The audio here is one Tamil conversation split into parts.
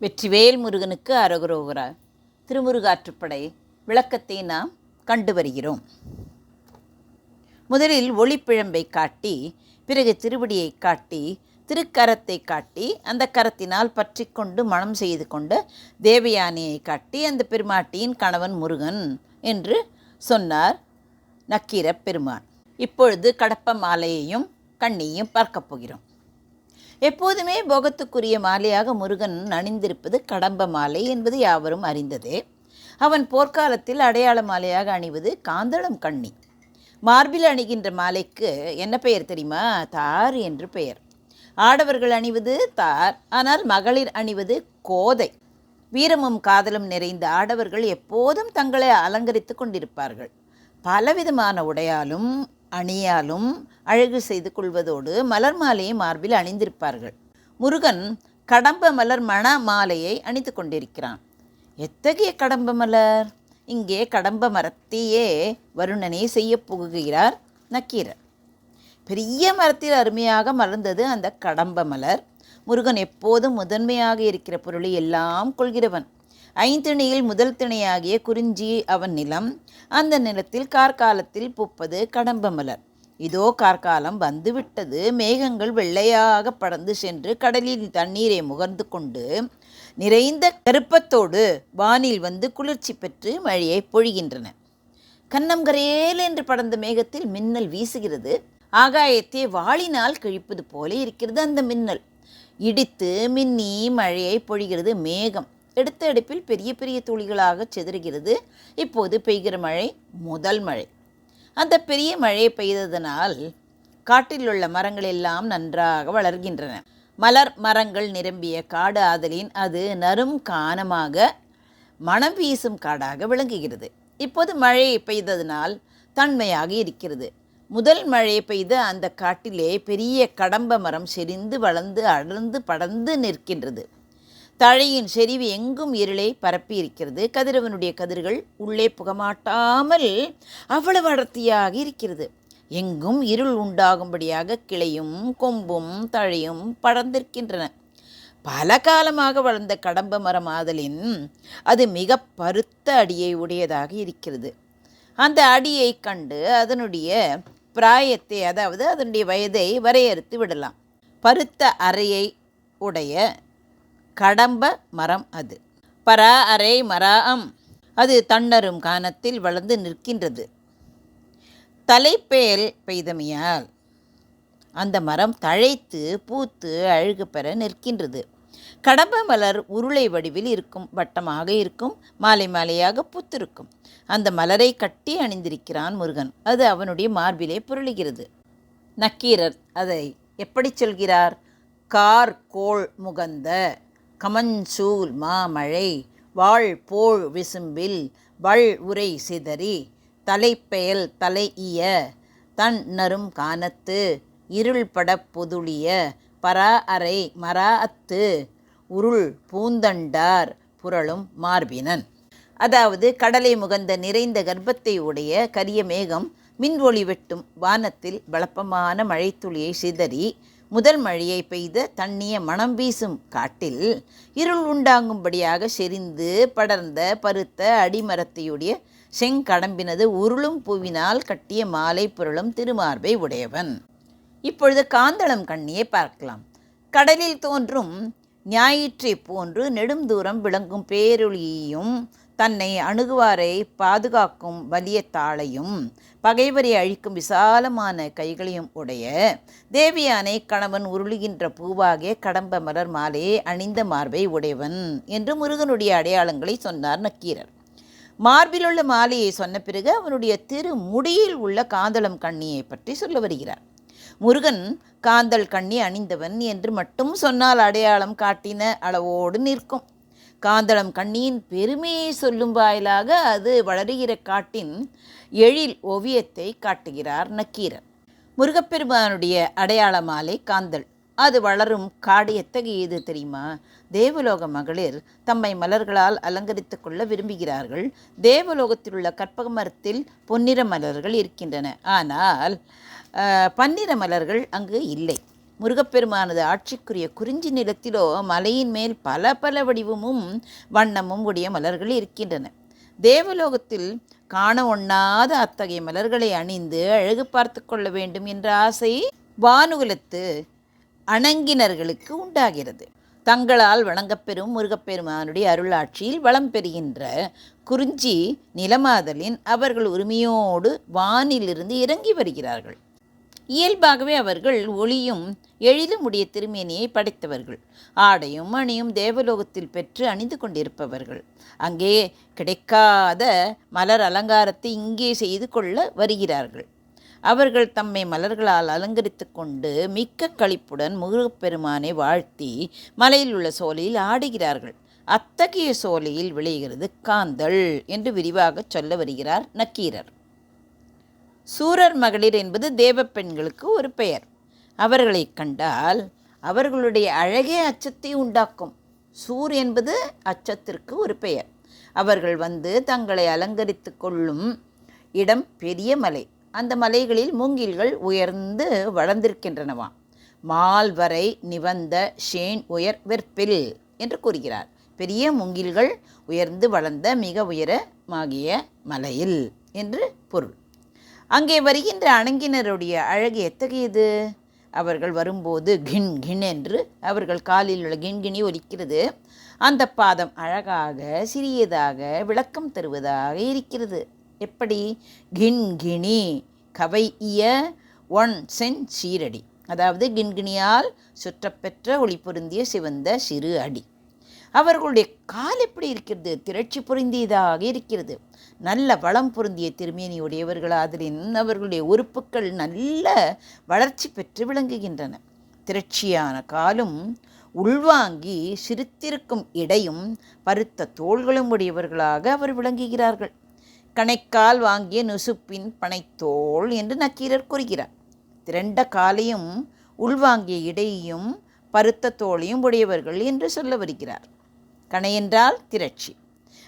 வெற்றிவேல் முருகனுக்கு அரகுரோகரா திருமுருகாற்றுப்படை விளக்கத்தை நாம் கண்டு வருகிறோம் முதலில் ஒளிப்பிழம்பை காட்டி பிறகு திருவடியை காட்டி திருக்கரத்தை காட்டி அந்த கரத்தினால் பற்றி கொண்டு மனம் செய்து கொண்டு தேவயானியை காட்டி அந்த பெருமாட்டியின் கணவன் முருகன் என்று சொன்னார் நக்கீர பெருமான். இப்பொழுது கடப்ப மாலையையும் கண்ணியும் பார்க்கப் போகிறோம். எப்போதுமே போகத்துக்குரிய மாலையாக முருகன் அணிந்திருப்பது கடம்ப மாலை என்பது யாவரும் அறிந்ததே. அவன் போர்க்காலத்தில் அடையாள மாலையாக அணிவது காந்தளம் கண்ணி. மார்பில் அணிகின்ற மாலைக்கு என்ன பெயர் தெரியுமா? தார் என்று பெயர். ஆடவர்கள் அணிவது தார் ஆனால் மகளிர் அணிவது கோதை. வீரமும் காதலும் நிறைந்த ஆடவர்கள் எப்போதும் தங்களை அலங்கரித்து கொண்டிருப்பார்கள். பலவிதமான உடையாலும் அணியாலும் அழகு செய்து கொள்வதோடு மலர் மாலையை மார்பில் அணிந்திருப்பார்கள். முருகன் கடம்ப மலர் மண மாலையை அணிந்து கொண்டிருக்கிறான். எத்தகைய கடம்ப மலர்? இங்கே கடம்ப மரத்தையே வருணனை செய்ய புகுகிறார் நக்கீரர். பெரிய மரத்தில் அருமையாக மலர்ந்தது அந்த கடம்ப மலர். முருகன் எப்போதும் முதன்மையாக இருக்கிற பொருளை எல்லாம் கொள்கிறவன். ஐந்திணையில் முதல் திணையாகிய குறிஞ்சி அவன் நிலம். அந்த நிலத்தில் கார்காலத்தில் பூப்பது கடம்ப மலர். இதோ கார்காலம் வந்துவிட்டது. மேகங்கள் வெள்ளையாக படந்து சென்று கடலில் தண்ணீரை முகர்ந்து கொண்டு நிறைந்த கருப்பத்தோடு வானில் வந்து குளிர்ச்சி பெற்று மழையை பொழிகின்றன. கன்னம் கரையேல் என்று படந்த மேகத்தில் மின்னல் வீசுகிறது. ஆகாயத்தை வாளினால் கிழிப்பது போல இருக்கிறது அந்த மின்னல். இடித்து மின்னி மழையை பொழிகிறது மேகம். எடுத்த எடுப்பில் பெரிய பெரிய துளிகளாக சிதறுகிறது. இப்போது பெய்கிற மழை முதல் மழை. அந்த பெரிய மழை பெய்ததனால் காட்டில் உள்ள மரங்கள் எல்லாம் நன்றாக வளர்கின்றன. மலர் மரங்கள் நிரம்பிய காடு ஆதலின் அது நரும் காணமாக மனம் வீசும் காடாக விளங்குகிறது. இப்போது மழை பெய்ததனால் தன்மையாக இருக்கிறது. முதல் மழை பெய்த அந்த காட்டிலே பெரிய கடம்ப மரம் செறிந்து வளர்ந்து அடர்ந்து படர்ந்து நிற்கின்றது. தழையின் செறிவு எங்கும் இருளை பரப்பி இருக்கிறது கதிரவனுடைய கதிர்கள் உள்ளே புகமாட்டாமல் அவ்வளவு அடர்த்தியாக இருக்கிறது. எங்கும் இருள் உண்டாகும்படியாக கிளையும் கொம்பும் தழையும் படர்ந்திருக்கின்றன. பல காலமாக வளர்ந்த கடம்ப மரம் ஆதலின் அது மிக பருத்த அடியை உடையதாக இருக்கிறது. அந்த அடியை கண்டு அதனுடைய பிராயத்தை அதாவது அதனுடைய வயதை வரையறுத்து விடலாம். பருத்த அறையை உடைய கடம்ப மரம் அது. பரா அரை மராம் அது தன்னரும் கானத்தில் வளர்ந்து நிற்கின்றது. தலைப்பேல் பெய்தமையால் அந்த மரம் தழைத்து பூத்து அழகு பெற நிற்கின்றது. கடம்ப மலர் உருளை வடிவில் இருக்கும் வட்டமாக இருக்கும் மாலை மாலையாக பூத்திருக்கும். அந்த மலரை கட்டி அணிந்திருக்கிறான் முருகன். அது அவனுடைய மார்பிலே புரளுகிறது. நக்கீரர் அதை எப்படி சொல்கிறார்? கார் கோள் முகந்த கமஞ்சூல் மாமழை வாழ் போழ் விசும்பில் வள் உரை சிதறி தலைப்பெயல் தலை தன் நரும் கானத்து இருள்பட பொதுளிய பரா அறை மரா அத்து உருள் பூந்தண்டார் புரளும் மார்பினன். அதாவது கடலை முகந்த நிறைந்த கர்ப்பத்தை உடைய கரிய மேகம் மின் ஒளி வெட்டும் வானத்தில் வளப்பமான மழைத்துளியை சிதறி முதல் மழையை பெய்த தண்ணிய மனம் வீசும் காட்டில் இருள் உண்டாகும்படியாக செறிந்து படர்ந்த பருத்த அடிமரத்தையுடைய செங்கடம்பினது உருளும் பூவினால் கட்டிய மாலை பொருளும் திருமார்பை உடையவன். இப்பொழுது காந்தளம் கண்ணியை பார்க்கலாம். கடலில் தோன்றும் ஞாயிற்றை போன்று நெடும் தூரம் விளங்கும் பேரொளியையும் தன்னை அணுகுவாரை பாதுகாக்கும் வலிய தாளையும் பகைவரை அழிக்கும் விசாலமான கைகளையும் உடைய தேவியானை கணவன் உருளுகின்ற பூவாகிய கடம்ப மலர் மாலையை அணிந்த மார்பை உடையவன் என்று முருகனுடைய அடையாளங்களை சொன்னார் நக்கீரர். மார்பிலுள்ள மாலையை சொன்ன பிறகு அவனுடைய திரு முடியில் உள்ள காந்தளம் கண்ணியை பற்றி சொல்ல வருகிறார். முருகன் காந்தல் கண்ணி அணிந்தவன் என்று மட்டும் சொன்னால் அடையாளம் காட்டின அளவோடு நிற்கும். காந்தளம் கண்ணியின் பெருமையை சொல்லும் வாயிலாக அது வளருகிற காட்டின் எழில் ஓவியத்தை காட்டுகிறார் நக்கீரன். முருகப்பெருமானுடைய அடையாள மாலை காந்தல் அது வளரும் காடு எத்தகையது தெரியுமா? தேவலோக மகளிர் தம்மை மலர்களால் அலங்கரித்து கொள்ள விரும்புகிறார்கள். தேவலோகத்தில் உள்ள கற்பக மரத்தில் பொன்னிற மலர்கள் இருக்கின்றன. ஆனால் பன்னிற மலர்கள் அங்கு இல்லை. முருகப்பெருமானது ஆட்சிக்குரிய குறிஞ்சி நிலத்திலோ மலையின் மேல் பல பல வடிவமும் வண்ணமும் உடைய மலர்கள் இருக்கின்றன. தேவலோகத்தில் காண ஒண்ணாத அத்தகைய மலர்களை அணிந்து அழகு பார்த்து கொள்ள வேண்டும் என்ற ஆசை வானுகுலத்து அணங்கினர்களுக்கு உண்டாகிறது. தங்களால் வணங்கப்பெறும் முருகப்பெருமானுடைய அருளாட்சியில் வளம் பெறுகின்ற குறிஞ்சி நிலமாதலின் அவர்கள் உரிமையோடு வானிலிருந்து இறங்கி வருகிறார்கள். இயல்பாகவே அவர்கள் ஒளியும் எழிலும் உடைய திருமேனியை படைத்தவர்கள். ஆடையும் அணியும் தேவலோகத்தில் பெற்று அணிந்து கொண்டிருப்பவர்கள். அங்கே கிடைக்காத மலர் அலங்காரத்தை இங்கே செய்து கொள்ள வருகிறார்கள். அவர்கள் தம்மை மலர்களால் அலங்கரித்து கொண்டு மிக்க களிப்புடன் முருகப்பெருமானை வாழ்த்தி மலையில் உள்ள சோலையில் ஆடுகிறார்கள். அத்தகைய சோலையில் விளைகிறது காந்தள் என்று விரிவாக சொல்ல வருகிறார் நக்கீரர். சூரர் மகளிர் என்பது தேவ பெண்களுக்கு ஒரு பெயர். அவர்களை கண்டால் அவர்களுடைய அழகே அச்சத்தை உண்டாக்கும். சூர் என்பது அச்சத்திற்கு ஒரு பெயர். அவர்கள் வந்து தங்களை அலங்கரித்து கொள்ளும் இடம் பெரிய மலை. அந்த மலைகளில் மூங்கில்கள் உயர்ந்து வளர்ந்திருக்கின்றனவாம் மால் வரை நிவந்த ஷேன் உயர் வெற்பில் என்று கூறுகிறார். பெரிய மூங்கில்கள் உயர்ந்து வளர்ந்த மிக உயரமாகிய மலையில் என்று பொருள். அங்கே வருகின்ற அணங்கினருடைய அழகு எத்தகையது? அவர்கள் வரும்போது கின் கின் என்று அவர்கள் காலில் உள்ள கிண்கிணி ஒலிக்கிறது. அந்த பாதம் அழகாக சிறியதாக விளக்கம் தருவதாக இருக்கிறது. எப்படி? கிண்கிணி கவை இய ஒன் சென் சீரடி. அதாவது கிண்கிணியால் சுற்றப்பெற்ற ஒளி பொருந்திய சிவந்த சிறு அடி. அவர்களுடைய கால் எப்படி இருக்கிறது? திரட்சி பொருந்தியதாக இருக்கிறது. நல்ல வளம் பொருந்திய திருமேனி உடையவர்களாதலின் அவர்களுடைய உறுப்புக்கள் நல்ல வளர்ச்சி பெற்று விளங்குகின்றன. திரட்சியான காலும் உள்வாங்கி சிரித்திருக்கும் இடையும் பருத்த தோள்களும் உடையவர்களாக அவர் விளங்குகிறார்கள். கணைக்கால் வாங்கிய நுசுப்பின் பனைத்தோல் என்று நக்கீரர் கூறுகிறார். திரண்ட காலையும் உள்வாங்கிய இடையையும் பருத்த தோளையும் உடையவர்கள் என்று சொல்ல வருகிறார். கணையென்றால் திரட்சி.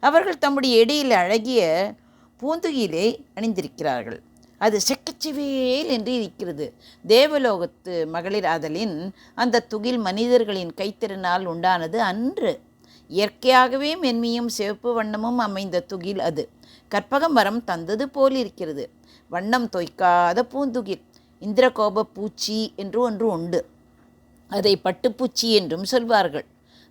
அவர்கள் தம்முடைய இடையில் அழகிய பூந்துகிலை அணிந்திருக்கிறார்கள். அது செக்கச்சிவேல் என்று இருக்கிறது. தேவலோகத்து மகளிர் ஆதலின் அந்த துகில் மனிதர்களின் கைத்திறனால் உண்டானது அன்று. இயற்கையாகவே மென்மையும் சிவப்பு வண்ணமும் அமைந்த துகில் அது. கற்பக மரம் தந்தது போல் இருக்கிறது. வண்ணம் தொய்க்காத பூந்துகில். இந்திரகோப பூச்சி என்று ஒன்று உண்டு. அதை பட்டுப்பூச்சி என்றும் சொல்வார்கள்.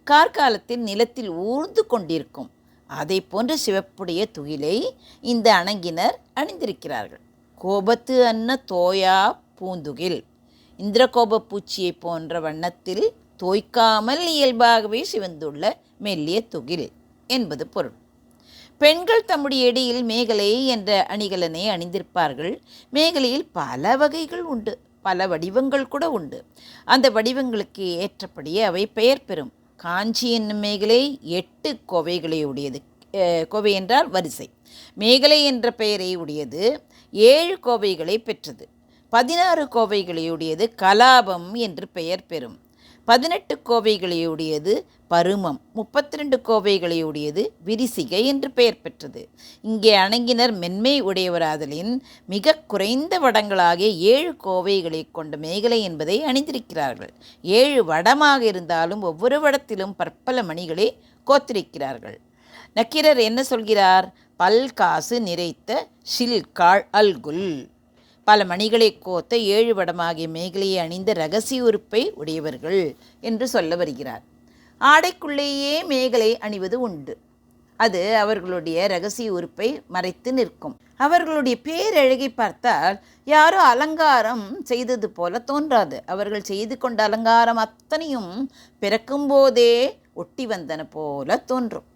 கார்காலத்தில் நிலத்தில் ஊர்ந்து கொண்டிருக்கும். அதை போன்ற சிவப்புடைய துகிலை இந்த அணங்கினர் அணிந்திருக்கிறார்கள். கோபத்து அன்ன தோயா பூந்துகில். இந்திரகோப பூச்சியை போன்ற வண்ணத்தில் தோய்க்காமல் இயல்பாகவே சிவந்துள்ள மெல்லிய துகில் என்பது பொருள். பெண்கள் தம்முடைய இடையில் மேகலை என்ற அணிகலனை அணிந்திருப்பார்கள். மேகலையில் பல வகைகள் உண்டு. பல வடிவங்கள் கூட உண்டு. அந்த வடிவங்களுக்கு ஏற்றபடியே அவை பெயர் பெறும். காஞ்சி என்னும் மேகலை எட்டு கோவைகளை உடையது. கோவை என்றால் வரிசை. மேகலை என்ற பெயரை உடையது ஏழு கோவைகளை பெற்றது. பதினாறு கோவைகளையுடையது கலாபம் என்று பெயர் பெறும். பதினெட்டு கோவைகளையுடையது பருமம் முப்பத்தி ரெண்டு கோவைகளையுடையது விரிசிகை என்று பெயர் பெற்றது. இங்கே அணங்கினர் மென்மை உடையவராதலின் மிக குறைந்த வடங்களாகிய ஏழு கோவைகளை கொண்ட மேகலை என்பதை அணிந்திருக்கிறார்கள். ஏழு வடமாக இருந்தாலும் ஒவ்வொரு வடத்திலும் பற்பல மணிகளை கோத்திருக்கிறார்கள். நக்கீரர் என்ன சொல்கிறார்? பல்காசு நிறைத்த ஷில்காள் அல்குல். பல மணிகளை கோத்த ஏழு வடமாகிய மேகலையை அணிந்த ரகசிய உறுப்பை உடையவர்கள் என்று சொல்ல வருகிறார். ஆடைக்குள்ளேயே மேகலை அணிவது உண்டு. அது அவர்களுடைய ரகசிய உறுப்பை மறைத்து நிற்கும். அவர்களுடைய பேரழகை பார்த்தால் யாரோ அலங்காரம் செய்தது போல தோன்றாது. அவர்கள் செய்து கொண்ட அலங்காரம் அத்தனையும் பிறக்கும்போதே ஒட்டி வந்தன போல தோன்றும்.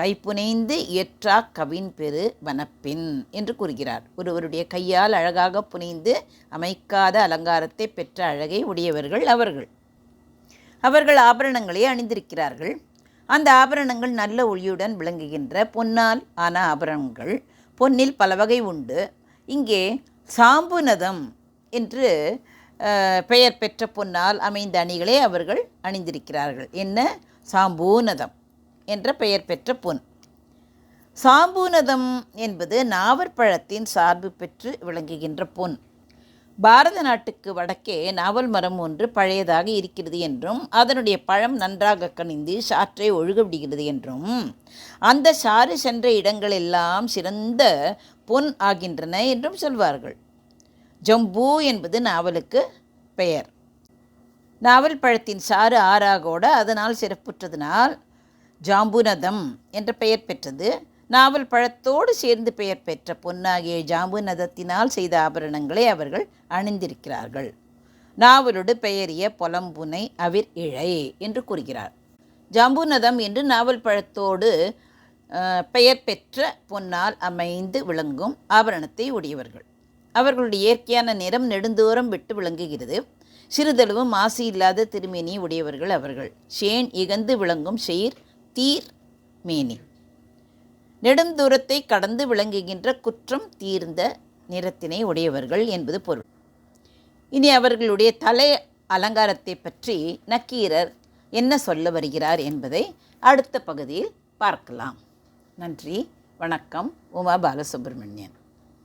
கைப்புனைந்து இயற்றா கவின் பெரு வனப்பின் என்று கூறுகிறார். ஒருவருடைய கையால் அழகாக புனைந்து அமைக்காத அலங்காரத்தை பெற்ற அழகை உடையவர்கள் அவர்கள். அவர்கள் ஆபரணங்களை அணிந்திருக்கிறார்கள். அந்த ஆபரணங்கள் நல்ல ஒளியுடன் விளங்குகின்ற பொன்னால் ஆன ஆபரணங்கள். பொன்னில் பல வகை உண்டு. இங்கே சாம்புநதம் என்று பெயர் பெற்ற பொன்னால் அமைந்த அணிகளை அவர்கள் அணிந்திருக்கிறார்கள். என்ன? சாம்பூநதம் என்ற பெயர் பெற்ற பொன் சாம்பூனதம் என்பது நாவற்பழத்தின் சார்பு பெற்று விளங்குகின்ற பொன் பாரத நாட்டுக்கு வடக்கே நாவல் மரம் ஒன்று பழையதாக இருக்கிறது என்றும் அதனுடைய பழம் நன்றாக கணிந்து சாற்றை ஒழுக விடுகிறது என்றும் அந்த சாறு சென்ற இடங்களெல்லாம் சிறந்த பொன் ஆகின்றன என்றும் சொல்வார்கள். ஜம்பு என்பது நாவலுக்கு பெயர். நாவல் பழத்தின் சாறு ஆறாகோட அதனால் சிறப்புற்றதனால் ஜாம்புநதம் என்ற பெயர் பெற்றது. நாவல் பழத்தோடு சேர்ந்து பெயர் பெற்ற பொன்னாகிய ஜாம்புநதத்தினால் செய்த ஆபரணங்களை அவர்கள் அணிந்திருக்கிறார்கள். நாவலோடு பெயரிய பொலம்புனை அவிர் இழை என்று கூறுகிறார். ஜாம்புநதம் என்று நாவல் பழத்தோடு பெயர் பெற்ற பொன்னால் அமைந்து விளங்கும் ஆபரணத்தை உடையவர்கள். அவர்களுடைய இயற்கையான நிறம் நெடுந்தூரம் விட்டு விளங்குகிறது. சிறிதளவு மாசு இல்லாத திருமேனி உடையவர்கள் அவர்கள். ஷேன் இகந்து விளங்கும் செயிர் தீர் மேனி. நெடுந்தூரத்தை கடந்து விளங்குகின்ற குற்றம் தீர்ந்த நிறத்தினை உடையவர்கள் என்பது பொருள். இனி அவர்களுடைய தலை அலங்காரத்தை பற்றி நக்கீரர் என்ன சொல்ல வருகிறார் என்பதை அடுத்த பகுதியில் பார்க்கலாம். நன்றி வணக்கம் உமா பாலசுப்ரமணியன்.